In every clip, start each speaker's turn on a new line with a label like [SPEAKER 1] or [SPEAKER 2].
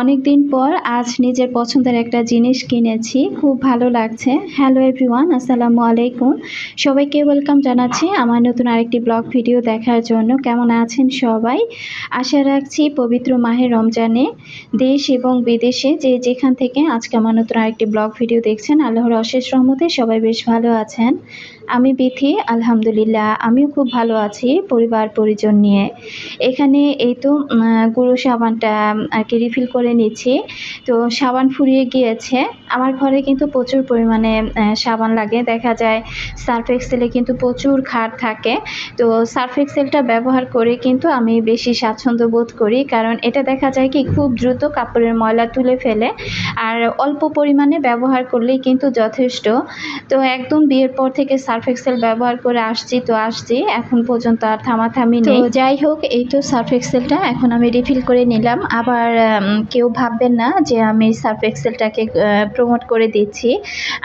[SPEAKER 1] অনেক দিন পর আজ নিজের পছন্দের একটা জিনিস কিনেছি। খুব ভালো লাগছে। হ্যালো এভরিওয়ান আসসালামু আলাইকুম। সবাইকে ওয়েলকাম জানাচ্ছি আমার নতুন আরেকটি ব্লগ ভিডিও দেখার জন্য। কেমন আছেন সবাই? আশা রাখছি পবিত্র মাহে রমজানে দেশ এবং বিদেশে যে যেখান থেকে আজকে আমার নতুন আরেকটি ব্লগ ভিডিও দেখছেন, আল্লাহর অশেষ রহমতে সবাই বেশ ভালো আছেন। আমি বিথি, আলহামদুলিল্লাহ, আমিও খুব ভালো আছি পরিবার, পরিজন নিয়ে। এখানে এই তো গুঁড়ো সাবানটা আর কি রিফিল করে নিচ্ছি। তো সাবান ফুরিয়ে গিয়েছে। আমার ঘরে কিন্তু প্রচুর পরিমাণে সাবান লাগে। দেখা যায় সার্ফ এক্সেলে কিন্তু প্রচুর খাট থাকে। তো সার্ফ এক্সেলটা ব্যবহার করে কিন্তু আমি বেশি স্বাচ্ছন্দ্য বোধ করি। কারণ এটা দেখা যায় কি, খুব দ্রুত কাপড়ের ময়লা তুলে ফেলে। আর অল্প পরিমাণে ব্যবহার করলেই কিন্তু যথেষ্ট। তো একদম বিয়ের পর থেকে সার্ফ এক্সেল ব্যবহার করে আসছি তো আসছি। এখন পর্যন্ত আর থামাথামি নেই। তো যাই হোক এই তো সার্ফ এক্সেলটা এখন আমি রিফিল করে নিলাম। আবার কেউ ভাববেন না যে আমি সার্ফ এক্সেলটাকে প্রমোট করে দিচ্ছি।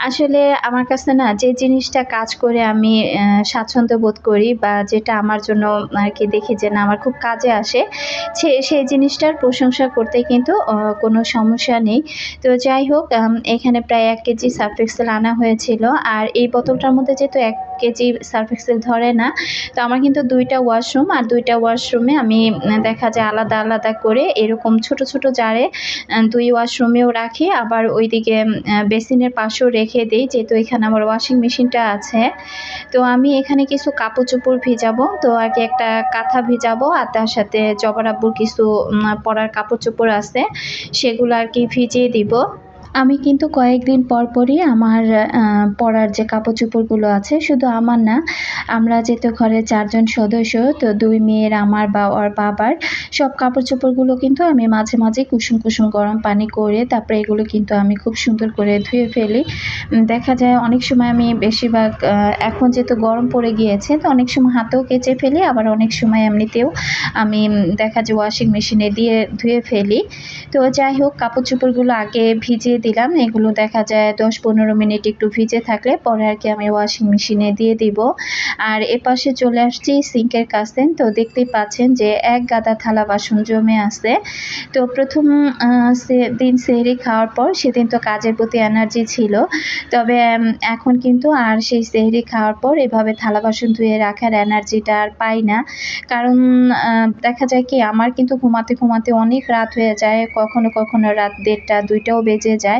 [SPEAKER 1] আসলে আমার কাছে না যে জিনিসটা কাজ করে আমি স্বাচ্ছন্দ্য বোধ করি বা যেটা আমার জন্য আর কি দেখি যে না আমার খুব কাজে আসে সে সেই জিনিসটার প্রশংসা করতে কিন্তু কোনো সমস্যা নেই। তো যাই হোক এখানে প্রায় এক কেজি সার্ফ এক্সেল আনা হয়েছিল। আর এই বোতলটার মধ্যে যেহেতু এক কেজি সার্ফ এক্সেল ধরে না। তো আমার কিন্তু দুইটা ওয়াশরুম আর দুইটা ওয়াশরুমে আমি দেখা যায় আলাদা আলাদা করে এরকম ছোট ছোট জারে দুই ওয়াশরুমেও রাখি। আবার ওইদিকে বেসিনের পাশেও রেখে দিই, যেহেতু এখানে আমার ওয়াশিং মেশিনটা আছে। তো আমি এখানে কিছু কাপড় চোপড় ভিজাবো, তো আর কি একটা কাঁথা ভিজাবো, আর তার সাথে জবার কিছু পরার কাপড় চোপড় আছে, সেগুলো আর কি ভিজিয়ে দিব। আমি কিন্তু কয়েকদিন পর পরই আমার পরার যে কাপড় চোপড়গুলো আছে, শুধু আমার না, আমরা যেহেতু ঘরে চারজন সদস্য, তো দুই মেয়ের, আমার বা ওর বাবার, সব কাপড় চোপড়গুলো কিন্তু আমি মাঝে মাঝে কুসুম কুসুম গরম পানি করে, তারপরে এগুলো কিন্তু আমি খুব সুন্দর করে ধুয়ে ফেলি। দেখা যায় অনেক সময় আমি বেশিরভাগ এখন যেহেতু গরম পড়ে গিয়েছে, তো অনেক সময় হাতেও কেচে ফেলি, আবার অনেক সময় এমনিতেও আমি দেখা যায় ওয়াশিং মেশিনে দিয়ে ধুয়ে ফেলি। তো যাই হোক কাপড় চোপড়গুলো আগে ভিজিয়ে দিলাম। এগুলো দেখা যায় দশ পনেরো মিনিট একটু ভিজে থাকলে পরে আর কি আমি ওয়াশিং মেশিনে দিয়ে দিব। আর এপাশে চলে আসছি সিঙ্কের কাছে তো দেখতেই পাচ্ছেন যে এক গাদা থালা বাসন জমে আছে। তো প্রথম দিন সেহরি খাওয়ার পর সেদিন তো কাজের প্রতি এনার্জি ছিল। তবে এখন কিন্তু আর সেই সেহরি খাওয়ার পর এভাবে থালা বাসন ধুয়ে রাখার এনার্জিটা আর পাই না। কারণ দেখা যায় কি আমার কিন্তু ঘুমাতে ঘুমাতে অনেক রাত হয়ে যায়। কখনো কখনো রাত দেড়টা, দুইটাও বেজে যায়।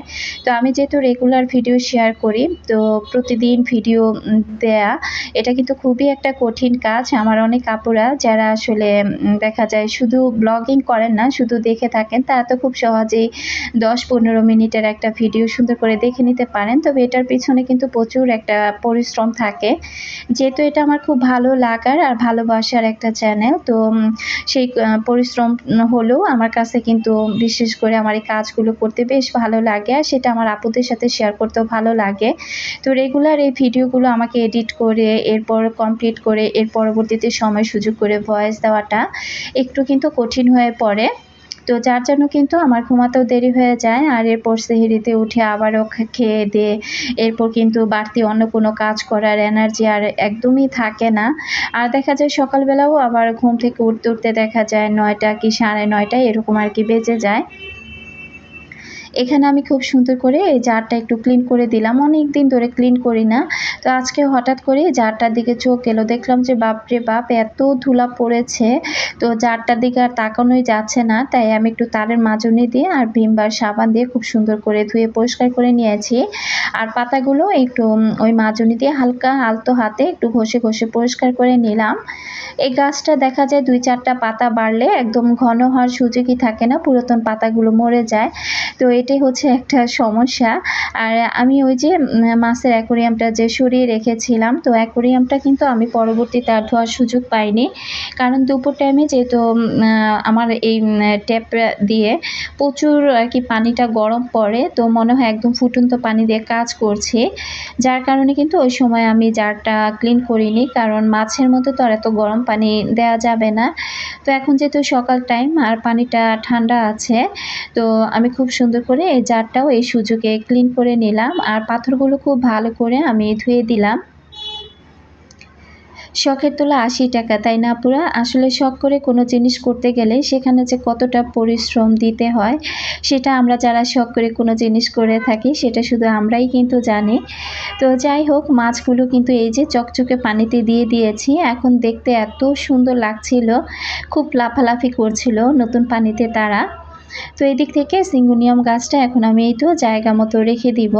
[SPEAKER 1] তো আমি যেহেতু রেগুলার ভিডিও শেয়ার করি, তো প্রতিদিন ভিডিও দেয়া, এটা কিন্তু খুবই একটা কঠিন কাজ। আমার অনেক আপুরা যারা আসলে দেখা যায় শুধু ব্লগিং করেন না, শুধু দেখে থাকেন, তারা তো খুব সহজেই দশ পনেরো মিনিটের একটা ভিডিও সুন্দর করে দেখে নিতে পারেন। তবে এটার পিছনে কিন্তু প্রচুর একটা পরিশ্রম থাকে। যেহেতু এটা আমার খুব ভালো লাগার আর ভালোবাসার একটা চ্যানেল তো সেই পরিশ্রম হলেও আমার কাছে কিন্তু বিশেষ করে আমার এই কাজগুলো করতে বেশ ভালো লাগে। আর সেটা আমার আপুদের সাথে শেয়ার করতেও ভালো লাগে। তো রেগুলার এই ভিডিওগুলো আমাকে এডিট করে, এরপর কমপ্লিট করে, এর পরবর্তীতে সময় সুযোগ করে ভয়েস দেওয়াটা একটু কিন্তু কঠিন হয়ে পড়ে। তো যার জন্য কিন্তু আমার ঘুমাতেও দেরি হয়ে যায়, আর এরপর সেহেরিতে উঠে আবারও খেয়ে দিয়ে এরপর কিন্তু বাড়তি অন্য কোনো কাজ করার এনার্জি আর একদমই থাকে না। আর দেখা যায় সকালবেলাও আবার ঘুম থেকে উঠতে উঠতে দেখা যায় নয়টা কি সাড়ে নয়টা এরকম আর কি বেজে যায়। এখানে আমি খুব সুন্দর করে এই জারটা একটু ক্লিন করে দিলাম। অনেক দিন ধরে ক্লিন করি না। তো আজকে হঠাৎ করে জারটার দিকে চোখ এলো। দেখলাম যে, বাপরে বাপ, এত ধুলা পড়েছে। তো জারটার দিকে আর তাকানোই যাচ্ছে না। তাই আমি একটু তারের মাজনি দিয়ে আর ভিমবার সাবান দিয়ে খুব সুন্দর করে ধুয়ে পরিষ্কার করে নিয়েছি। আর পাতাগুলো একটু ওই মাজনি দিয়ে হালকা আলতো হাতে একটু ঘষে ঘষে পরিষ্কার করে নিলাম। এই গাছটা দেখা যায় দুই চারটা পাতা বাড়লে একদম ঘন হওয়ার সুযোগই থাকে না। পুরাতন পাতাগুলো মরে যায়। তো এটাই হচ্ছে একটা সমস্যা। আর আমি ওই যে মাছের অ্যাকোরিয়ামটা যে সরিয়ে রেখেছিলাম, তো অ্যাকোরিয়ামটা কিন্তু আমি পরবর্তীতে আর ধোয়ার সুযোগ পাইনি। কারণ দুপুর টাইমে যেহেতু আমার এই ট্যাপ দিয়ে প্রচুর আর কি পানিটা গরম পড়ে, তো মনে হয় একদম ফুটন্ত পানি দিয়ে কাজ করছে। যার কারণে কিন্তু ওই সময় আমি জারটা ক্লিন করিনি, কারণ মাছের মধ্যে তো আর এত গরম পানি দেওয়া যাবে না। তো এখন যেহেতু সকাল টাইম আর পানিটা ঠান্ডা আছে, তো আমি খুব সুন্দর করে এই জারটাও এই সুযোগে ক্লিন করে নিলাম। আর পাথরগুলো খুব ভালো করে আমি ধুয়ে দিলাম। শখের তোলা আশি টাকা, তাই না পুরা? আসলে শখ করে কোনো জিনিস করতে গেলে সেখানে যে কতটা পরিশ্রম দিতে হয়, সেটা আমরা যারা শখ করে কোনো জিনিস করে থাকি, সেটা শুধু আমরাই কিন্তু জানি। তো যাই হোক, মাছগুলো কিন্তু এই যে চকচকে পানিতে দিয়ে দিয়েছি। এখন দেখতে এত সুন্দর লাগছিল, খুব লাফালাফি করছিল নতুন পানিতে তারা। তো এই দিক থেকে সিঙ্গুনিয়াম গাছটা এখন আমি এই তো জায়গা মতো রেখে দিব।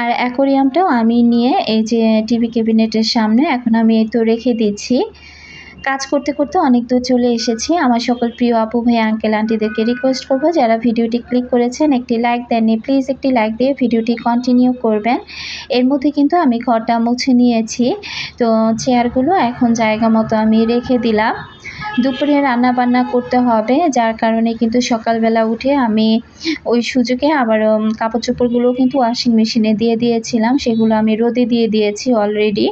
[SPEAKER 1] আর অ্যাকোরিয়ামটাও আমি নিয়ে এই যে টিভি ক্যাবিনেটের সামনে এখন আমি এই তো রেখে দিচ্ছি। কাজ করতে করতে অনেক দূর চলে এসেছি। আমার সকল প্রিয় আপু, ভাই, আঙ্কেল, আন্টিদেরকে রিকোয়েস্ট করব, যারা ভিডিওটি ক্লিক করেছেন, একটি লাইক দেননি প্লিজ একটি লাইক দিয়ে ভিডিওটি কন্টিনিউ করবেন। এর মধ্যে কিন্তু আমি ঘরটা মুছে নিয়েছি। তো চেয়ারগুলো এখন জায়গা মতো আমি রেখে দিলাম। দুপুরে রান্না বান্না করতে হবে, যার কারণে কিন্তু সকালবেলা উঠে আমি ওই সুযোগে আবার কাপড় চোপড়গুলো কিন্তু ওয়াশিং মেশিনে দিয়ে দিয়েছিলাম, সেগুলো আমি রোদে দিয়ে দিয়েছি অলরেডি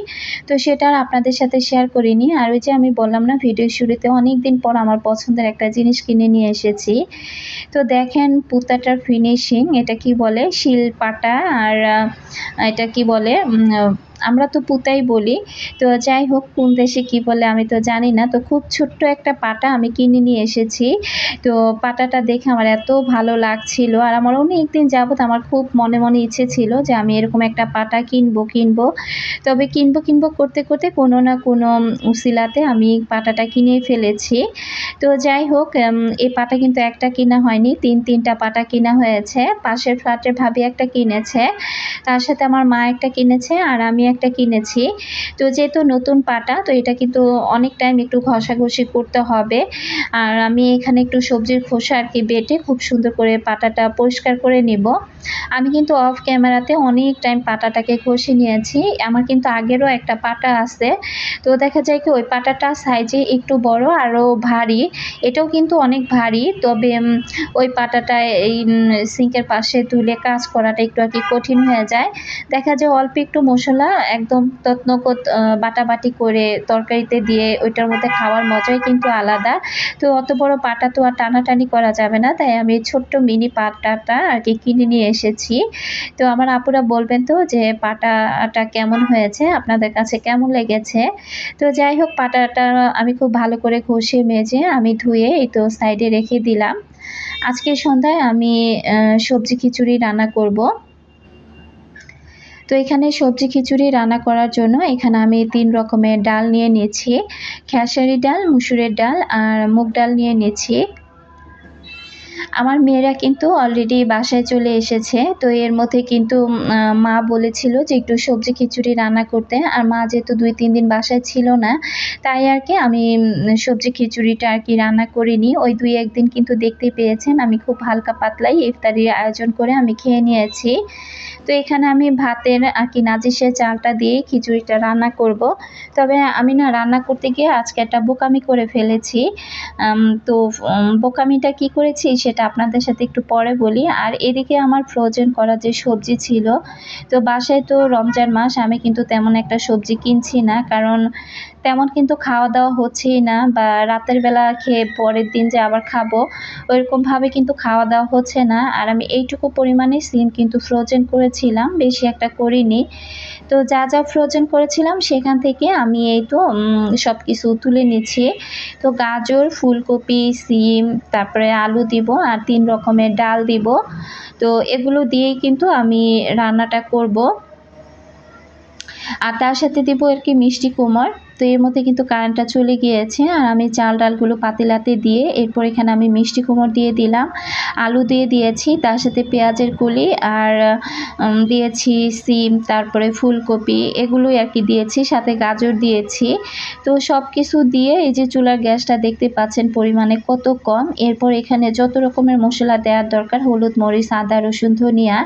[SPEAKER 1] তো সেটা আর আপনাদের সাথে শেয়ার করিনি। আর ওই যে আমি বললাম না ভিডিও শুরুতে অনেক দিন পর আমার পছন্দের একটা জিনিস কিনে নিয়ে এসেছি। তো দেখেন পুতাটার ফিনিশিং এটা কি বলে? শিল পাটা আর এটা কি বলে? আমরা তো পুতাই বলি। তো যাই হোক, কোন দেশে কি বলে আমি তো জানি না। তো খুব ছোট্ট একটা পাটা আমি কিনে নিয়ে এসেছি। তো পাটাটা দেখে আমার এত ভালো লাগছিল। আর আমার অনেক দিন যাবত আমার খুব মনে মনে ইচ্ছে ছিল যে আমি এরকম একটা পাটা কিনবো কিনবো। তবে কিনবো কিনবো করতে করতে কোনো না কোনো উসিলাতে আমি পাটাটা কিনে ফেলেছি। তো যাই হোক এই পাটা কিন্তু একটা কিনা হয়নি, তিন, তিনটা পাটা কিনা হয়েছে। পাশের ফ্ল্যাটের ভাবি একটা কিনেছে। তার সাথে আমার মা একটা কিনেছে। আর আমি একটা কিনেছি। তো যেহেতু নতুন পাটা, তো এটা কিন্তু অনেক টাইম একটু ঘষাঘষি করতে হবে। আর আমি এখানে একটু সবজির খোসা আর কি বেটে খুব সুন্দর করে পাটাটা পরিষ্কার করে নিব। আমি কিন্তু অফ ক্যামেরাতে অনেক টাইম পাটাটাকে ঘষে নিয়েছি। আমার কিন্তু আগেরও একটা পাটা আছে। তো দেখা যায় কি, ওই পাটাটা সাইজে একটু বড় আরও ভারী। এটাও কিন্তু অনেক ভারী। তবে ওই পাটাটা এই সিঙ্কের পাশে তুলে কাজ করাটা একটু আর কি কঠিন হয়ে যায়। দেখা যায় অল্প একটু মশলা একদম তৎনকত বাটাবাটি করে তরকারিতে দিয়ে ওইটার মধ্যে খাওয়ার মজাই কিন্তু আলাদা। তো অত বড় পাটা তো আর টানাটানি করা যাবে না। তাই আমি ছোট্ট মিনি পাটাটা আর কি কিনে নিয়ে এসেছি। তো আমার আপুরা বলবেন তো যে, পাটাটা কেমন হয়েছে? আপনাদের কাছে কেমন লেগেছে? তো যাই হোক, পাটাটা আমি খুব ভালো করে ঘষে মেজে আমি ধুয়ে এই তো সাইডে রেখে দিলাম। আজকে সন্ধ্যায় আমি সবজি খিচুড়ি রান্না করব। তো এখানে সবজি খিচুড়ি রান্না করার জন্য এখানে আমি তিন রকমের ডাল নিয়ে নিয়েছি। খেসারি ডাল, মুসুরের ডাল আর মুগ ডাল নিয়ে নিয়েছি। আমার মেয়েরা কিন্তু অলরেডি বাসায় চলে এসেছে, তো এর মধ্যে কিন্তু মা বলেছিল যে একটু সবজি খিচুড়ি রান্না করতে। আর মা যেহেতু দুই, তিন দিন বাসায় ছিল না, তাই আর কি আমি সবজি খিচুড়িটা আর কি রান্না করিনি। ওই দুই একদিন কিন্তু দেখতে পেয়েছেন, আমি খুব হালকা পাতলাই ইফতারির আয়োজন করে আমি খেয়ে নিয়েছি। তো এখানে আমি ভাতের আর কি নাজিসের চালটা দিয়ে খিচুড়িটা রান্না করব। তবে আমি না রান্না করতে গিয়ে আজকে একটা বোকামি করে ফেলেছি। তো বোকামিটা কি করেছি সেটা আপনাদের সাথে একটু পরে বলি। আর এদিকে আমার ফ্রোজেন করা যে সবজি ছিল, তো বাসায় তো রমজান মাস, আমি কিন্তু তেমন একটা সবজি কিনছি না। কারণ তেমন কিন্তু খাওয়া দাওয়া হচ্ছেই না বা রাতের বেলা খেয়ে পরের দিন যে আবার খাব, ওইরকমভাবে কিন্তু খাওয়া দাওয়া হচ্ছে না। আর আমি এইটুকু পরিমাণে সিম কিন্তু ফ্রোজেন করেছিলাম, বেশি একটা করিনি। তো যা যা ফ্রোজেন করেছিলাম সেখান থেকে আমি এই তো সব কিছু তুলে নিচ্ছি। তো গাজর, ফুলকপি, সিম, তারপরে আলু দিব আর তিন রকমের ডাল দিব। তো এগুলো দিয়েই কিন্তু আমি রান্নাটা করব। আর তার সাথে দিব আর কি মিষ্টি কুমড়। তো এর মধ্যে কিন্তু কারেন্টটা চলে গিয়েছে আর আমি চাল ডালগুলো পাতিলাতে দিয়ে এরপর এখানে আমি মিষ্টি কুমড় দিয়ে দিলাম, আলু দিয়ে দিয়েছি, তার সাথে পেঁয়াজের কুলি আর দিয়েছি সিম, তারপরে ফুলকপি, এগুলোই আর কি দিয়েছি, সাথে গাজর দিয়েছি। তো সব কিছু দিয়ে এই যে চুলার গ্যাসটা দেখতে পাচ্ছেন পরিমাণে কত কম। এরপর এখানে যত রকমের মশলা দেওয়ার দরকার, হলুদ, মরিচ, আদা, রসুন, ধনিয়া,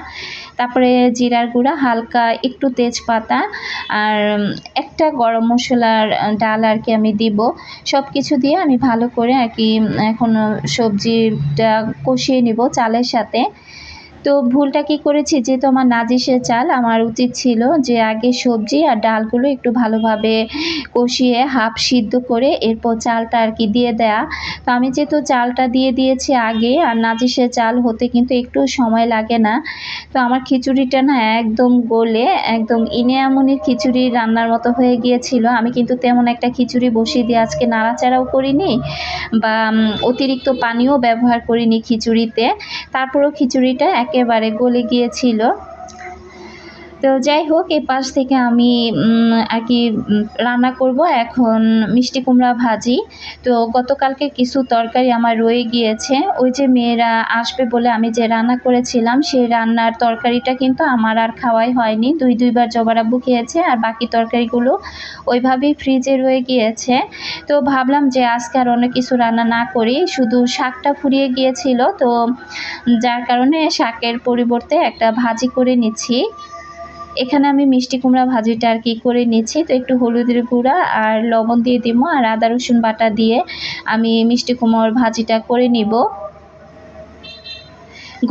[SPEAKER 1] তারপরে জিরার গুঁড়া, হালকা একটু তেজপাতা, আর একটা গরম মশলার ডাল আর কি আমি দিব। সব কিছু দিয়ে আমি ভালো করে আর কি এখন সবজিটা কষিয়ে নিব চালের সাথে। তো ভুলটা কি করেছি? যেহেতু আমার নাজিসের চাল, আমার উচিত ছিল যে আগে সবজি আর ডালগুলো একটু ভালোভাবে কষিয়ে হাফ সিদ্ধ করে এরপর চালটা আর কি দিয়ে দেয়া। তো আমি যেহেতু চালটা দিয়ে দিয়েছি আগে, আর নাজিসের চাল হতে কিন্তু একটু সময় লাগে না, তো আমার খিচুড়িটা না একদম গলে, একদম ইনেয়ামনির খিচুড়ি রান্নার মতো হয়ে গিয়েছিল। আমি কিন্তু তেমন একটা খিচুড়ি বসিয়ে দিয়ে আজকে নাড়াচাড়াও করিনি বা অতিরিক্ত পানিও ব্যবহার করিনি খিচুড়িতে। তারপরেও খিচুড়িটা একেবারে গলে গিয়েছিল। তো যাই হোক এই পাশ থেকে আমি আর কি রান্না করব। এখন মিষ্টি কুমড়া ভাজি। তো গতকালকে কিছু তরকারি আমার রয়ে গিয়েছে। ওই যে মেয়েরা আসবে বলে আমি যে রান্না করেছিলাম, সেই রান্নার তরকারিটা কিন্তু আমার আর খাওয়াই হয়নি। দুই, দুইবার জবারাব্বু খেয়েছে আর বাকি তরকারিগুলো ওইভাবেই ফ্রিজে রয়ে গিয়েছে। তো ভাবলাম যে আজকে আর অনেক কিছু রান্না না করি, শুধু শাকটা ফুরিয়ে গিয়েছিল। তো যার কারণে শাকের পরিবর্তে একটা ভাজি করে নিচ্ছি। এখানে আমি মিষ্টি কুমড়া ভাজিটা আর কি করে নিচ্ছি। তো একটু হলুদের গুঁড়া আর লবণ দিয়ে দিব আর আদা, রসুন বাটা দিয়ে আমি মিষ্টি কুমড়ার ভাজিটা করে নিব।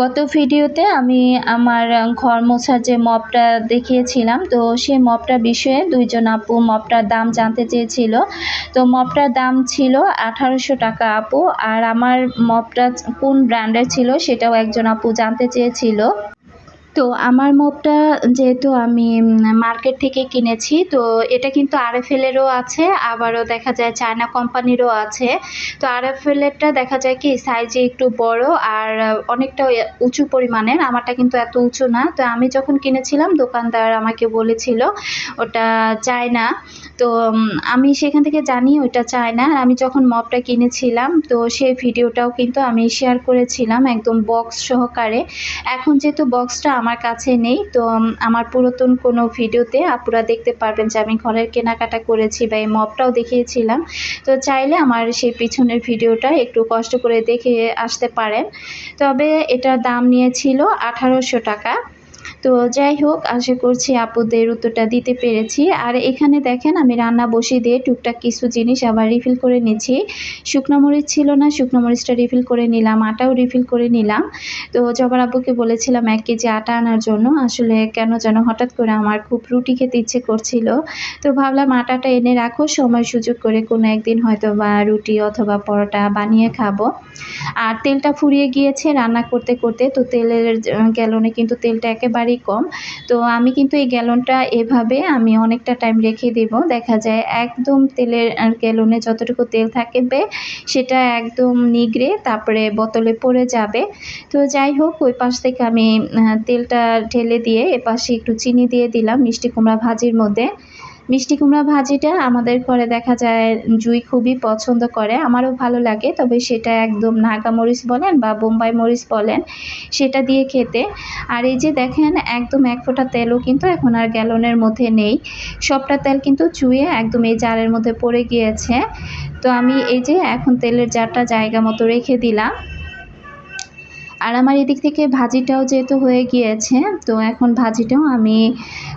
[SPEAKER 1] গত ভিডিওতে আমি আমার ঘর মোছার যে মপটা দেখিয়েছিলাম, তো সেই মপটার বিষয়ে দুইজন আপু মপটার দাম জানতে চেয়েছিল। তো মপটার দাম ছিল আঠারোশো টাকা আপু, আর আমার মপটা কোন ব্র্যান্ডের ছিল সেটাও একজন আপু জানতে চেয়েছিল। তো আমার মোপটা যেহেতু আমি মার্কেট থেকে কিনেছি, তো এটা কিন্তু আর আরএফএলেরও আছে, আবারও দেখা যায় চায়না কোম্পানিরও আছে। তো আর আরএফএলেরটা দেখা যায় কি সাইজে একটু বড় আর অনেকটা উঁচু পরিমাণের, আমারটা কিন্তু এত উঁচু না। তো আমি যখন কিনেছিলাম, দোকানদার আমাকে বলেছিল ওটা চায় না। তো আমি সেখান থেকে জানি ওইটা চায়না আর আমি যখন মপটা কিনেছিলাম, তো সেই ভিডিওটাও কিন্তু আমি শেয়ার করেছিলাম একদম বক্স সহকারে। এখন যেহেতু বক্সটা আমার কাছে নেই, তো আমার পুরাতন কোনো ভিডিওতে আপুরা দেখতে পারবেন যে আমি ঘরের কেনাকাটা করেছি বা এই মপটাও দেখিয়েছিলাম। তো চাইলে আমার সেই পিছনের ভিডিওটা একটু কষ্ট করে দেখে আসতে পারেন। তবে এটার দাম নিয়েছিল আঠারোশো টাকা। তো যাই হোক, আশা করছি আপুদের উত্তরটা দিতে পেরেছি। আর এখানে দেখেন, আমি রান্না বসিয়ে দিয়ে টুকটাক কিছু জিনিস আবার রিফিল করে নিচ্ছি। শুকনো মরিচ ছিল না, শুকনো মরিচটা রিফিল করে নিলাম, আটাও রিফিল করে নিলাম। তো জবার আব্বুকে বলেছিলাম এক কেজি আটা আনার জন্য, আসলে কেন যেন হঠাৎ করে আমার খুব রুটি খেতে ইচ্ছে করছিল। তো ভাবলাম আটাটা এনে রাখো, সময় সুযোগ করে কোনো একদিন হয়তো বা রুটি অথবা পরোটা বানিয়ে খাব। আর তেলটা ফুরিয়ে গিয়েছে রান্না করতে করতে, তো তেলের গ্যালনে কিন্তু তেলটা একেবারেই কম। তো আমি কিন্তু এই গ্যালনটা এভাবে আমি অনেকটা টাইম রেখে দেব। দেখা যায় একদম তেলের গ্যালনে যতটুকু তেল থাকবে সেটা একদম নিগড়ে তারপরে বোতলে পড়ে যাবে। তো যাই হোক, ওই পাশ থেকে আমি তেলটা ঢেলে দিয়ে এপাশে একটু চিনি দিয়ে দিলাম মিষ্টি কুমড়া ভাজির মধ্যে। মিষ্টি কুমড়া ভাজিটা আমাদের ঘরে দেখা যায় জুই খুবই পছন্দ করে, আমারও ভালো লাগে। তবে সেটা একদম নাগা মরিচ বলেন বা বোম্বাই মরিচ বলেন, সেটা দিয়ে খেতে। আর এই যে দেখেন, একদম এক ফোঁটা তেলও কিন্তু এখন আর গ্যালনের মধ্যে নেই। সবটা তেল কিন্তু চুয়ে একদম এই জারের মধ্যে পড়ে গিয়েছে। তো আমি এই যে এখন তেলের জারটা জায়গা মতো রেখে দিলাম। আর আমার এদিক থেকে ভাজিটাও যেহেতু হয়ে গিয়েছে, তো এখন ভাজিটাও আমি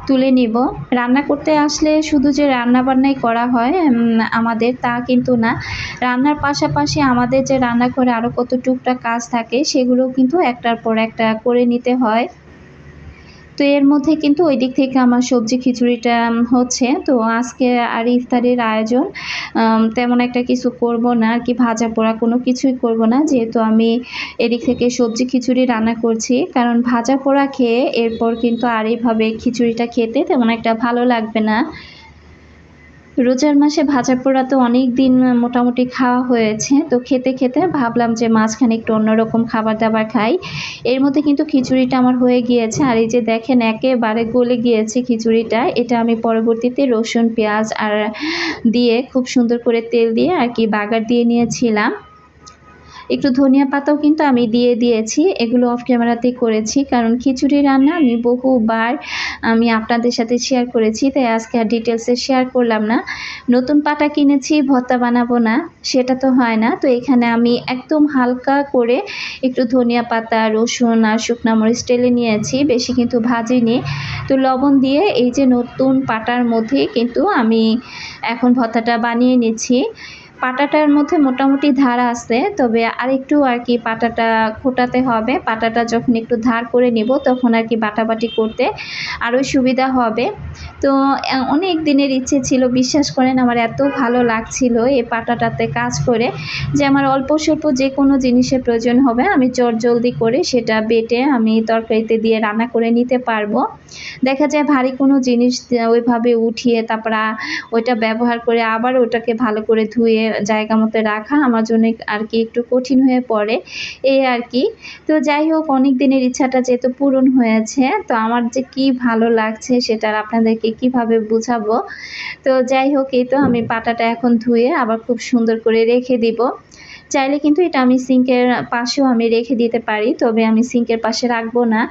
[SPEAKER 1] তুলে নিব। রান্না করতে আসলে শুধু যে রান্না বান্নাই করা হয় আমাদের তা কিন্তু না। রান্নার পাশাপাশি আমাদের যে রান্না করে আরও কত টুকটাক কাজ থাকে সেগুলো কিন্তু একটার পর একটা করে নিতে হয়। তো এর মধ্যে কিন্তু ওই দিক থেকে আমার সবজি খিচুড়িটা হচ্ছে। তো আজকে আর ইফতারের আয়োজন তেমন একটা কিছু করব না। আর কি ভাজা পোড়া কোনো কিছুই করব না। যেহেতু আমি এদিক থেকে সবজি খিচুড়ি রান্না করছি। কারণ ভাজা পোড়া খেয়ে এরপর কিন্তু আর এইভাবে খিচুড়িটা খেতে তেমন একটা ভালো লাগবে না। রোজার মাসে ভাজা পোড়া তো অনেক দিন মোটামুটি খাওয়া হয়েছে। তো খেতে খেতে ভাবলাম যে মাঝখানে একটু অন্যরকম খাবার দাবার খাই। এর মধ্যে কিন্তু খিচুড়িটা আমার হয়ে গিয়েছে। আর এই যে দেখেন, একেবারে গলে গিয়েছে খিচুড়িটা। এটা আমি পরবর্তীতে রসুন, পেঁয়াজ আর দিয়ে খুব সুন্দর করে তেল দিয়ে আর কি বাগার দিয়ে নিয়েছিলাম। একটু ধনিয়া পাতাও কিন্তু আমি দিয়ে দিয়েছি, এগুলো অফ ক্যামেরাতেই করেছি, কারণ খিচুড়ি রান্না আমি বহুবার আমি আপনাদের সাথে শেয়ার করেছি, তাই আজকে আর ডিটেলসে শেয়ার করলাম না। নতুন পাটা কিনেছি, ভর্তা বানাবো না, সেটা তো হয় না। তো এখানে আমি একদম হালকা করে একটু ধনিয়া পাতা, রসুন আর শুকনা মরিচ টেলে নিয়েছি, বেশি কিন্তু ভাজিনি। তো লবণ দিয়ে এই যে নতুন পাটার মধ্যে কিন্তু আমি এখন ভর্তাটা বানিয়ে নিচ্ছি। পাটাটার মধ্যে মোটামুটি ধার আছে, তবে আরেকটু আর কি পাটাটা খোটাতে হবে। পাটাটা যখন একটু ধার করে নিব, তখন আর কি বাটাবাটি করতে আরও সুবিধা হবে। তো অনেক দিনের ইচ্ছে ছিল, বিশ্বাস করেন আমার এত ভালো লাগছিল এই পাটাটাতে কাজ করে যে আমার অল্প স্বল্প যে কোনো জিনিসের প্রয়োজন হবে, আমি চট জলদি করে সেটা বেটে আমি তরকারিতে দিয়ে রান্না করে নিতে পারব। দেখা যায় ভারী কোনো জিনিস ওইভাবে উঠিয়ে তারপরে ওইটা ব্যবহার করে আবার ওটাকে ভালো করে ধুয়ে জায়গা মতো রাখা আমার জন্য আর কি একটু কঠিন হয়ে পড়ে, এই আর কি। তো যাই হোক অনেক দিনের ইচ্ছাটা যেহেতু পূরণ হয়েছে, তো আমার যে কি ভালো লাগছে সেটা আপনাদেরকে কীভাবে বুঝাবো। তো যাই হোক, এই তো আমি পাটাটা এখন ধুয়ে আবার খুব সুন্দর করে রেখে দিব। চাইলে কিন্তু এটা আমি সিঙ্কের পাশেও আমি রেখে দিতে পারি, তবে আমি সিঙ্কের পাশে রাখব না।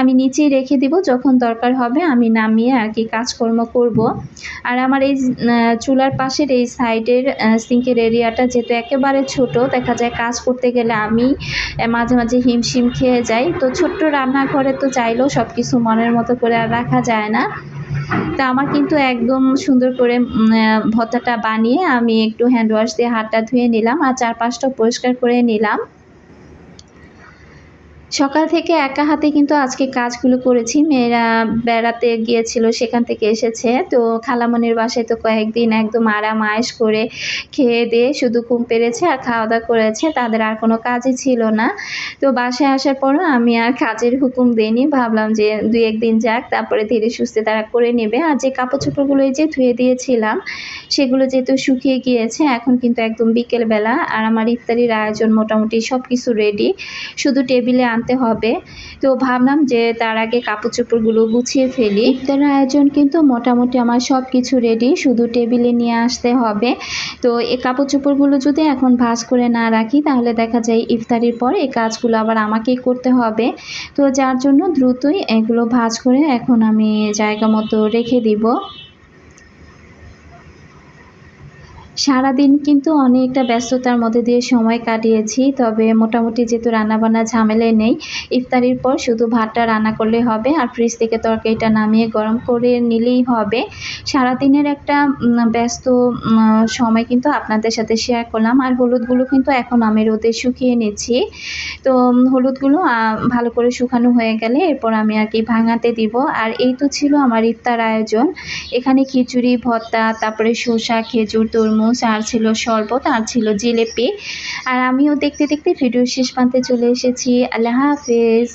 [SPEAKER 1] আমি নিচেই রেখে দিব, যখন দরকার হবে আমি নামিয়ে আর কি কাজকর্ম করব। আর আমার এই চুলার পাশের এই সাইডের সিঙ্কের এরিয়াটা যেহেতু একেবারে ছোট, দেখা যায় কাজ করতে গেলে আমি মাঝে মাঝে হিমশিম খেয়ে যাই। তো ছোট্ট রান্নাঘরে তো চাইলেও সব কিছু মনের মতো করে আর রাখা যায় না। তা আমার কিন্তু একদম সুন্দর করে ভর্তাটা বানিয়ে আমি একটু হ্যান্ড ওয়াশ দিয়ে হাতটা ধুয়ে নিলাম আর চারপাশটা পরিষ্কার করে নিলাম। সকাল থেকে একা হাতে কিন্তু আজকে কাজগুলো করেছি। মেয়েরা বেড়াতে গিয়েছিল, সেখান থেকে এসেছে। তো খালামনির বাসায় তো কয়েকদিন একদম আরাম আয়েস করে খেয়ে দিয়ে শুধু ঘুম পেরেছে আর খাওয়া দাওয়া করেছে। তাদের আর কোনো কাজই ছিল না। তো বাসায় আসার পরও আমি আর কাজের হুকুম দিইনি। ভাবলাম যে দুই একদিন যাক, তারপরে ধীরে সুস্থে তারা করে নেবে। আর যে কাপড় চোপড়গুলো যে ধুয়ে দিয়েছিলাম, সেগুলো যেহেতু শুকিয়ে গিয়েছে, এখন কিন্তু একদম বিকেলবেলা। আর আমার ইফতারির আয়োজন মোটামুটি সব কিছু রেডি শুধু টেবিলে আন আনতে হবে। তো ভাবলাম যে তার আগে কাপড় চোপড়গুলো গুছিয়ে ফেলি। ইফতার আয়োজন কিন্তু মোটামুটি আমার সব কিছু রেডি শুধু টেবিলে নিয়ে আসতে হবে। তো এই কাপড় চোপড়গুলো যদি এখন ভাজ করে না রাখি, তাহলে দেখা যায় ইফতারির পর এই কাজগুলো আবার আমাকেই করতে হবে। তো যার জন্য দ্রুতই এগুলো ভাজ করে এখন আমি জায়গা মতো রেখে দিব। সারাদিন কিন্তু অনেকটা ব্যস্ততার মধ্যে দিয়ে সময় কাটিয়েছি, তবে মোটামুটি যেহেতু রান্নাবান্না ঝামেলায় নেই, ইফতারির পর শুধু ভাতটা রান্না করলে হবে আর ফ্রিজ থেকে তরকারিটা নামিয়ে গরম করে নিলেই হবে। সারাদিনের একটা ব্যস্ত সময় কিন্তু আপনাদের সাথে শেয়ার করলাম আর হলুদগুলো কিন্তু এখন আমি রোদে শুকিয়ে নিচ্ছি। তো হলুদগুলো ভালো করে শুকানো হয়ে গেলে এরপর আমি আর কি ভাঙাতে দিব। আর এই তো ছিল আমার ইফতার আয়োজন। এখানে খিচুড়ি, ভর্তা, তারপরে শসা, খেজুর, তরমুজ চামচ আর ছিল শরবত আর ছিল জিলেপি। আর আমিও দেখতে দেখতে ভিডিও শেষ প্রান্তে চলে এসেছি। আল্লাহ হাফেজ।